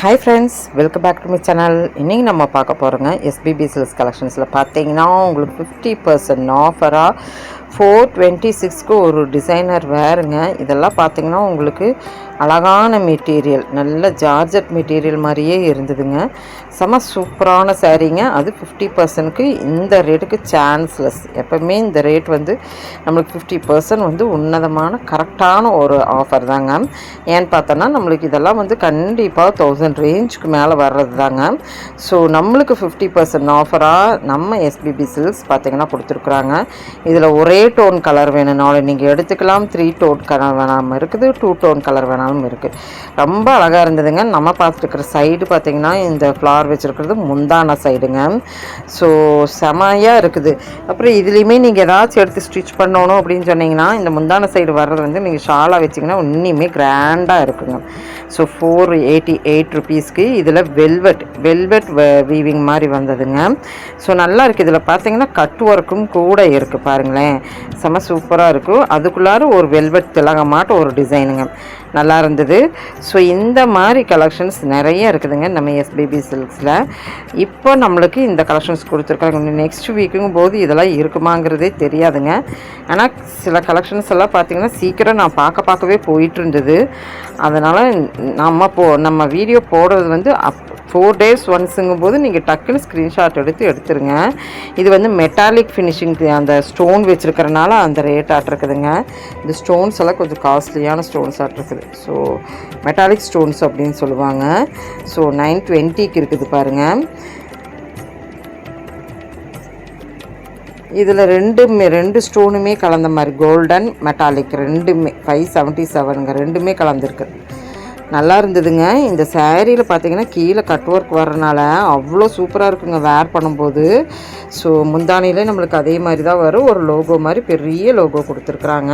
Hi friends welcome back to my channel இன்றைக்கி நம்ம பார்க்க போகிறோங்க எஸ்பிபி சில்ஸ் கலெக்ஷன்ஸில் பார்த்தீங்கன்னா உங்களுக்கு ஃபிஃப்டி பர்சன்ட் ஆஃபராக ஃபோர் டுவெண்ட்டி சிக்ஸ்க்கு ஒரு டிசைனர் வேறுங்க. இதெல்லாம் பார்த்தீங்கன்னா உங்களுக்கு அழகான மெட்டீரியல் நல்ல ஜார்ஜட் மெட்டீரியல் மாதிரியே இருந்ததுங்க. செம சூப்பரான சாரீங்க. அது ஃபிஃப்டி பர்சன்ட்க்கு இந்த ரேட்டுக்கு சான்ஸ்லெஸ் எப்போவுமே இந்த ரேட் வந்து நம்மளுக்கு ஃபிஃப்டி பர்சன்ட் வந்து உன்னதமான கரெக்டான ஒரு ஆஃபர் தாங்க. ஏன்னு பார்த்தோன்னா நம்மளுக்கு இதெல்லாம் வந்து கண்டிப்பாக தௌசண்ட் ரேஞ்சுக்கு மேலே வர்றது தாங்க. ஸோ நம்மளுக்கு ஃபிஃப்டி பர்சன்ட் ஆஃபராக நம்ம எஸ்பிபி சில்ஸ் பார்த்தீங்கன்னா கொடுத்துருக்குறாங்க. இதில் ஒரே டோன் கலர் வேணும்னாலும் நீங்கள் எடுத்துக்கலாம். த்ரீ டோன் கலர் வேணாலும் இருக்குது. டூ டோன் கலர் வேணாலும் இருக்குது ரொம்ப அழகாக இருந்ததுங்க. நம்ம பார்த்துருக்குற சைடு பார்த்தீங்கன்னா இந்த ஃப்ளார் வச்சுருக்கிறது முந்தான சைடுங்க ஸோ செமையாக இருக்குது. அப்புறம் இதுலேயுமே நீங்கள் ஏதாச்சும் எடுத்து ஸ்டிச் பண்ணணும் அப்படின்னு சொன்னீங்கன்னா இந்த முந்தான சைடு வர்றது வந்து நீங்கள் ஷாலாக வச்சிங்கன்னா இன்னுமே கிராண்டாக இருக்குங்க. ஸோ ஃபோர் எயிட்டி எயிட் ருபீஸ்க்கு இதில் வெல்வெட் வெல்வெட் வீவிங் மாதிரி வந்ததுங்க. ஸோ நல்லா இருக்குது இதில் பார்த்தீங்கன்னா கட் ஒர்க்கும் கூட இருக்குது பாருங்களேன். செம சூப்பராக இருக்கும் அதுக்குள்ளார ஒரு வெல்வெட் திலகமாட்ட ஒரு டிசைனுங்க நல்லா இருந்தது. ஸோ இந்த மாதிரி கலெக்ஷன்ஸ் நிறைய இருக்குதுங்க நம்ம எஸ்பிபி சில்க்ஸில் இப்போ நம்மளுக்கு இந்த கலெக்ஷன்ஸ் கொடுத்துருக்காங்க. நெக்ஸ்ட் வீக்குங்கும் போது இதெல்லாம் இருக்குமாங்கிறதே தெரியாதுங்க. ஆனால் சில கலெக்ஷன்ஸ் எல்லாம் பார்த்தீங்கன்னா சீக்கிரம் நான் பார்க்க பார்க்கவே போயிட்டு இருந்தது. அதனால் நம்ம போ நம்ம வீடியோ போடுறது வந்து அப் ஃபோர் டேஸ் ஒன்ஸுங்கும் போது நீங்கள் டக்குன்னு ஸ்க்ரீன்ஷாட் எடுத்து எடுத்துருங்க. இது வந்து மெட்டாலிக் ஃபினிஷிங் அந்த ஸ்டோன் வச்சுருக்கிறனால அந்த ரேட் ஆட்டிருக்குதுங்க இந்த ஸ்டோன்ஸ் எல்லாம் கொஞ்சம் காஸ்ட்லியான ஸ்டோன்ஸ் ஆட்டிருக்குது ஸோ மெட்டாலிக் ஸ்டோன்ஸ் அப்படின்னு சொல்லுவாங்க. ஸோ நைன் டுவெண்ட்டிக்கு இருக்குது பாருங்கள் இதில் ரெண்டுமே ரெண்டு ஸ்டோனுமே கலந்த மாதிரி கோல்டன் மெட்டாலிக் ரெண்டுமே ஃபைவ் செவன்ட்டி செவனுங்க ரெண்டுமே கலந்துருக்கு. நல்லா இருந்ததுங்க. இந்த சேரீயில் பார்த்தீங்கன்னா கீழே கட் ஒர்க் வர்றனால அவ்வளோ சூப்பராக இருக்குங்க வேர் பண்ணும்போது. ஸோ முந்தானிலே நம்மளுக்கு அதே மாதிரி தான் வரும். ஒரு லோகோ மாதிரி பெரிய லோகோ கொடுத்துருக்குறாங்க.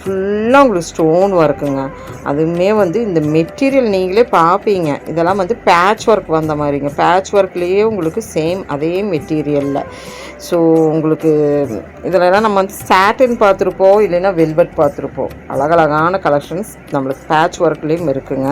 ஃபுல்லாக உங்களுக்கு ஸ்டோன் ஒர்க்குங்க அதுவுமே வந்து இந்த மெட்டீரியல் நீங்களே பார்ப்பீங்க இதெல்லாம் வந்து பேட்ச் ஒர்க் வந்த மாதிரிங்க. பேட்ச் ஒர்க்லேயே உங்களுக்கு சேம் அதே மெட்டீரியலில் ஸோ உங்களுக்கு இதிலலாம் நம்ம வந்து சாட்டின் பார்த்துருப்போம் இல்லைன்னா வெல்வெட் பார்த்துருப்போம். அழகழகான கலெக்ஷன்ஸ் நம்மளுக்கு பேட்ச் ஒர்க்லேயும் இருக்குங்க.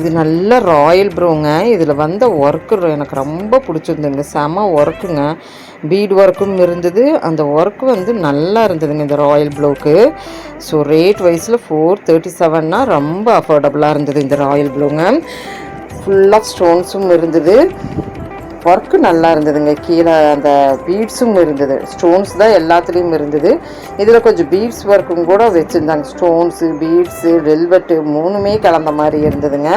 இது நல்ல ராயல் ப்ரோங்க. இதில் வந்த ஒர்க்கு எனக்கு ரொம்ப பிடிச்சிருந்துங்க. செம ஒர்க்குங்க பீட் ஒர்க்கும் இருந்தது. அந்த ஒர்க்கு வந்து நல்லா இருந்ததுங்க இந்த ராயல் ப்ளூக்கு ஸோ ரேட் வைஸில் ஃபோர் தேர்ட்டி செவன்னா ரொம்ப அஃபோர்டபுளாக இருந்தது இந்த ராயல் ப்ளூங்க ஃபுல்லாக ஸ்டோன்ஸும் இருந்தது. ஒர்க்கு நல்லா இருந்ததுங்க. கீழே அந்த பீட்ஸும் இருந்தது. ஸ்டோன்ஸ் தான் எல்லாத்துலேயும் இருந்தது. இதில் கொஞ்சம் பீட்ஸ் ஒர்க்கும் கூட வச்சுருந்தாங்க. ஸ்டோன்ஸு பீட்ஸு வெல்வெட்டு மூணுமே கலந்த மாதிரி இருந்ததுங்க.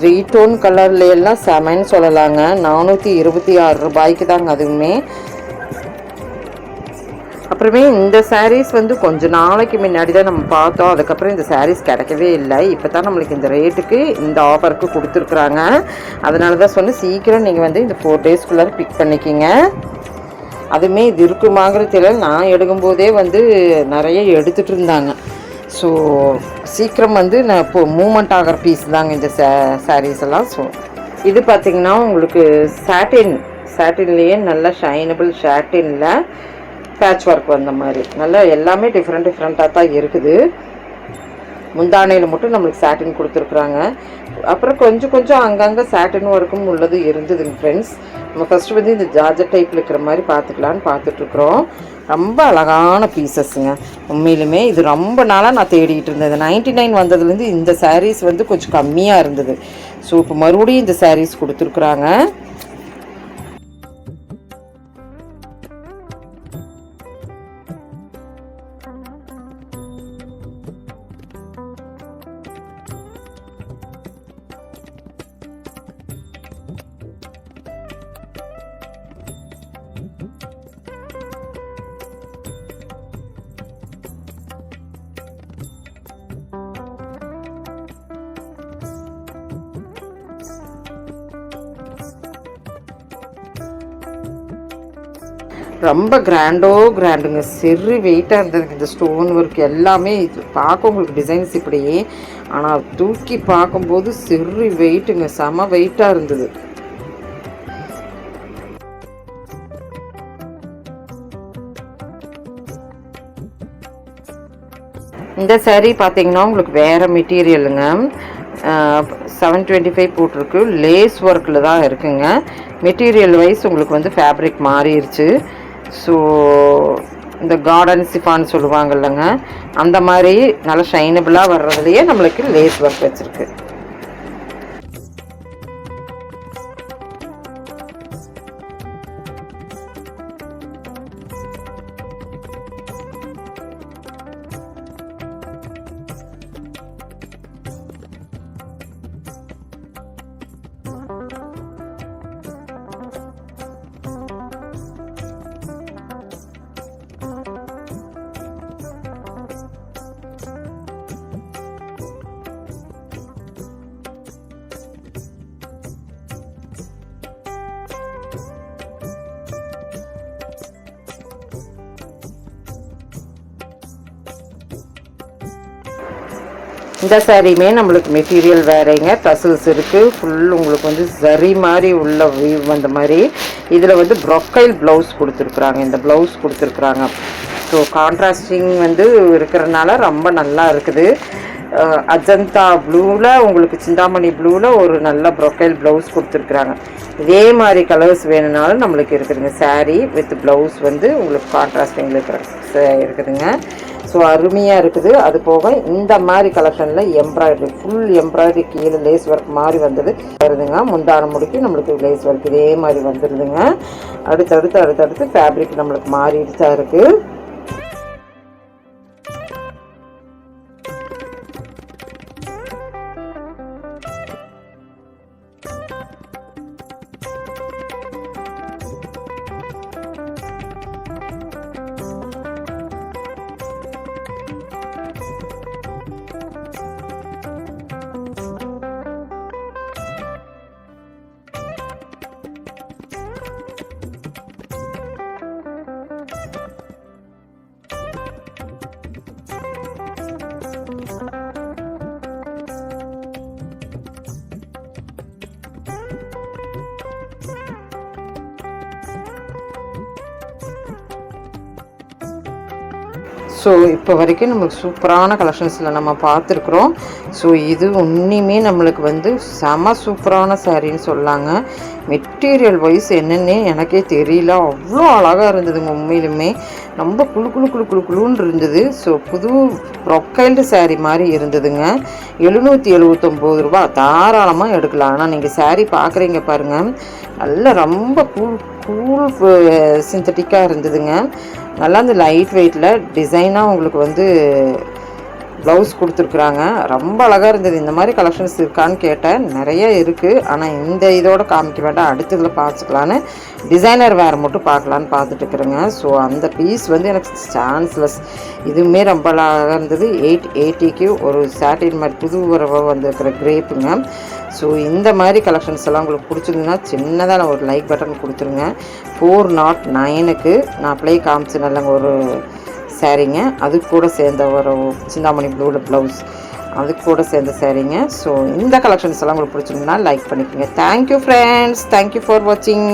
த்ரீ டோன் கலர்ல எல்லாம் செமன்னு சொல்லலாங்க. நானூற்றி இருபத்தி ஆறு ரூபாய்க்கு தாங்க அதுவுமே. அப்புறமே இந்த சாரீஸ் வந்து கொஞ்சம் நாளைக்கு முன்னாடி தான் நம்ம பார்த்தோம். அதுக்கப்புறம் இந்த சாரீஸ் கிடைக்கவே இல்லை. இப்போ தான் நம்மளுக்கு இந்த ரேட்டுக்கு இந்த ஆஃபருக்கு கொடுத்துருக்குறாங்க. அதனால தான் சொன்னேன் சீக்கிரம் நீங்கள் வந்து இந்த ஃபோர் டேஸ்க்குள்ளார பிக் பண்ணிக்கிங்க. அதுவுமே இது இருக்குமாங்கிறது நான் எடுக்கும்போதே வந்து நிறைய எடுத்துகிட்டு இருந்தாங்க. ஸோ சீக்கிரம் வந்து நான் இப்போ மூமெண்ட் ஆகிற பீஸ் தாங்க இந்த சே சாரீஸ் எல்லாம். ஸோ இது பார்த்தீங்கன்னா உங்களுக்கு சாட்டின் சாட்டின்லேயே நல்ல ஷைனபிள் ஷாட்டினில் பேட்ச் ஒர்க் வந்த மாதிரி. நல்லா எல்லாமே டிஃப்ரெண்ட் டிஃப்ரெண்ட்டாக தான் இருக்குது. முந்தானையில் மட்டும் நம்மளுக்கு சாட்டின் கொடுத்துருக்குறாங்க. அப்புறம் கொஞ்சம் கொஞ்சம் அங்கங்கே சாட்டின் ஒர்க்கும் உள்ளது இருந்ததுங்க ஃப்ரெண்ட்ஸ் நம்ம ஃபஸ்ட்டு வந்து இந்த ஜார்ஜர் டைப்பில் இருக்கிற மாதிரி பார்த்துக்கலான்னு பார்த்துட்ருக்குறோம் ரொம்ப அழகான பீசஸ்ங்க. உண்மையிலுமே இது ரொம்ப நாளாக நான் தேடிட்டு இருந்தது. நைன்டி நைன் வந்ததுலேருந்து இந்த சாரீஸ் வந்து கொஞ்சம் கம்மியாக இருந்தது. ஸோ இப்போ மறுபடியும் இந்த சாரீஸ் கொடுத்துருக்குறாங்க. ரொம்ப கிராண்டோ கிராண்டுங்க செரு வெயிட்டாக இருந்ததுங்க. இந்த ஸ்டோன் ஒர்க் எல்லாமே. இது பார்க்க உங்களுக்கு டிசைன்ஸ் இப்படி ஆனால் தூக்கி பார்க்கும்போது செரு வெயிட்டுங்க செம வெயிட்டாக இருந்தது. இந்த சேரீ பார்த்தீங்கன்னா உங்களுக்கு வேறு மெட்டீரியலுங்க செவன் டுவெண்ட்டி ஃபைவ் போட்டிருக்கு. லேஸ் ஒர்க்கில் தான் இருக்குங்க. மெட்டீரியல் வைஸ் உங்களுக்கு வந்து ஃபேப்ரிக் மாறிடுச்சு ஸோ இந்த கார்டன் சிஃபான்னு சொல்லுவாங்க இல்லைங்க அந்த மாதிரி நல்லா ஷைனபிளாக வர்றதுலையே நம்மளுக்கு லேஸ் ஒர்க் வச்சுருக்கு. இந்த சாரியுமே நம்மளுக்கு மெட்டீரியல் வேறேங்க. டசல்ஸ் இருக்குது ஃபுல் உங்களுக்கு வந்து சரி மாதிரி உள்ள வியூ வந்த மாதிரி. இதில் வந்து ப்ரொக்கைல் ப்ளவுஸ் கொடுத்துருக்குறாங்க. இந்த ப்ளவுஸ் கொடுத்துருக்குறாங்க. ஸோ கான்ட்ராஸ்டிங் வந்து இருக்கிறனால ரொம்ப நல்லா இருக்குது. அஜந்தா ப்ளூவில் உங்களுக்கு சிந்தாமணி ப்ளூவில் ஒரு நல்ல ப்ரொக்கைல் ப்ளவுஸ் கொடுத்துருக்குறாங்க. இதே மாதிரி கலர்ஸ் வேணும்னாலும் நம்மளுக்கு இருக்குதுங்க சாரீ வித் ப்ளவுஸ் வந்து உங்களுக்கு கான்ட்ராஸ்டிங்கில் இருக்கிற இருக்குதுங்க. ஸோ அருமையாக இருக்குது. அது போக இந்த மாதிரி கலெக்ஷனில் எம்ப்ராய்டரி ஃபுல் எம்ப்ராய்டரி கீழே லேஸ் ஒர்க் மாதிரி வந்தது. வருதுங்க. முந்தான முடிக்கு நம்மளுக்கு லேஸ் ஒர்க் இதே மாதிரி வந்துடுதுங்க அடுத்தடுத்து அடுத்தடுத்து ஃபேப்ரிக் நம்மளுக்கு மாறிடுச்சா இருக்குது ஸோ இப்போ வரைக்கும் நம்மளுக்கு சூப்பரான கலெக்ஷன்ஸில் நம்ம பார்த்துருக்குறோம். ஸோ இது உன்னியுமே நம்மளுக்கு வந்து செம சூப்பரான சாரின்னு சொல்லாங்க. மெட்டீரியல் வைஸ் என்னென்னே எனக்கே தெரியல. அவ்வளோ அழகாக இருந்ததுங்க உண்மையிலுமே. ரொம்ப குழு குழு குழு குழு குளுன்னு இருந்தது. ஸோ புது ப்ரொக்கைல்டு saree மாதிரி இருந்ததுங்க. எழுநூற்றி எழுபத்தொம்போது ரூபா. தாராளமாக எடுக்கலாம். ஆனால் நீங்கள் saree பார்க்குறீங்க பாருங்கள் நல்லா ரொம்ப கூல் கூல் சிந்தட்டிக்காக இருந்ததுங்க. நல்லா அந்த லைட் வெயிட்டில் டிசைனாக உங்களுக்கு வந்து ப்ளவுஸ் கொடுத்துருக்குறாங்க. ரொம்ப அழகாக இருந்தது. இந்த மாதிரி கலெக்ஷன்ஸ் இருக்கான்னு கேட்டேன். நிறைய இருக்குது ஆனால் இந்த இதோட காமிக்க வேண்டாம். அடுத்ததில் பார்த்துக்கலான்னு. டிசைனர் வேறு மட்டும் பார்க்கலான்னு பார்த்துட்டு இருக்கிறேங்க. ஸோ அந்த பீஸ் வந்து எனக்கு சான்ஸ்லெஸ் இதுவுமே ரொம்ப அழகாக இருந்தது. எயிட் எயிட்டிக்கு ஒரு சாட்டின் மாதிரி புது உறவாக வந்திருக்கிற கிரேப்புங்க ஸோ இந்த மாதிரி கலெக்ஷன்ஸ் எல்லாம் உங்களுக்கு பிடிச்சிருந்ததுன்னா சின்னதாக நான் ஒரு லைக் பட்டன் கொடுத்துருங்க. ஃபோர் நாட் நைனுக்கு நான் ப்ளே காமிச்சு நல்லங்க ஒரு சேரீங்க. அது கூட சேர்ந்த ஒரு சிந்தாமணி ப்ளூவில் ப்ளவுஸ். அது கூட சேர்ந்த சேரீங்க. ஸோ இந்த கலெக்ஷன்ஸ் எல்லாம் உங்களுக்கு பிடிச்சிருந்தா லைக் பண்ணிக்கோங்க. தேங்க்யூ ஃப்ரெண்ட்ஸ் தேங்க்யூ ஃபார் வாட்சிங்